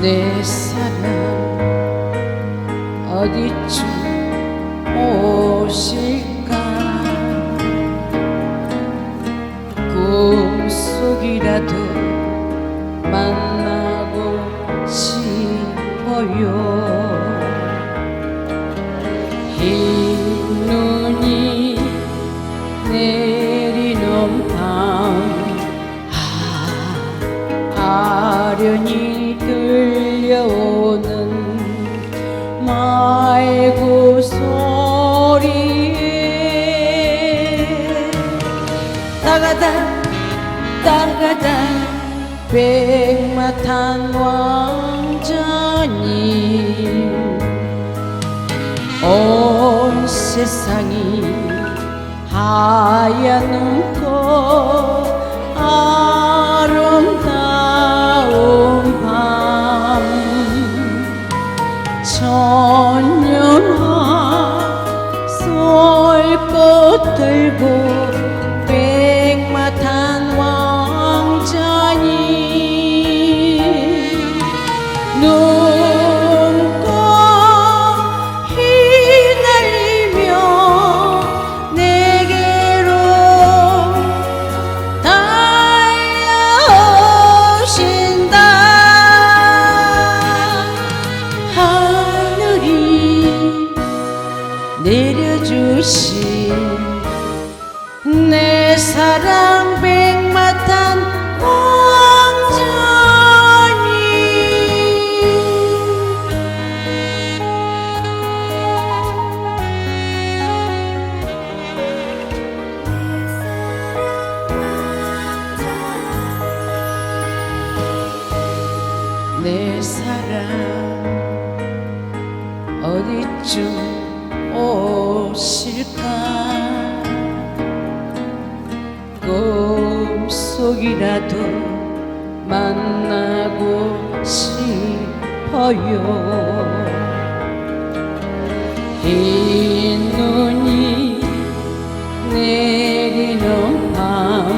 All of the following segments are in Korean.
내 사랑 어디쯤 오실까? 꿈속이라도 만나고 싶어요. 흰 눈이 내리는 밤 아, 아련히 오는 말구 소리에 따가다 따가다 백마탄 왕자님. 온 세상이 하얀 눈 사랑 백마탄 왕자님 내 사랑 어디쯤 오실까 꿈속이라도 만나고 싶어요. 흰 눈이 내리는 밤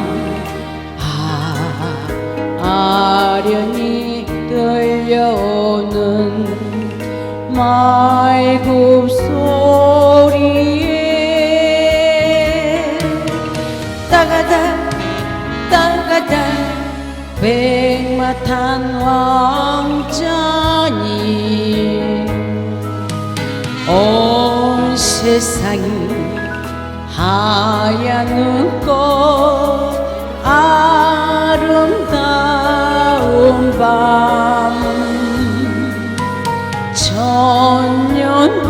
아, 아련히 들려오는 말굽 소 백마탄 왕자님 온 세상이 하얀 눈꽃 아름다운 밤. 천년화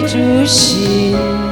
내려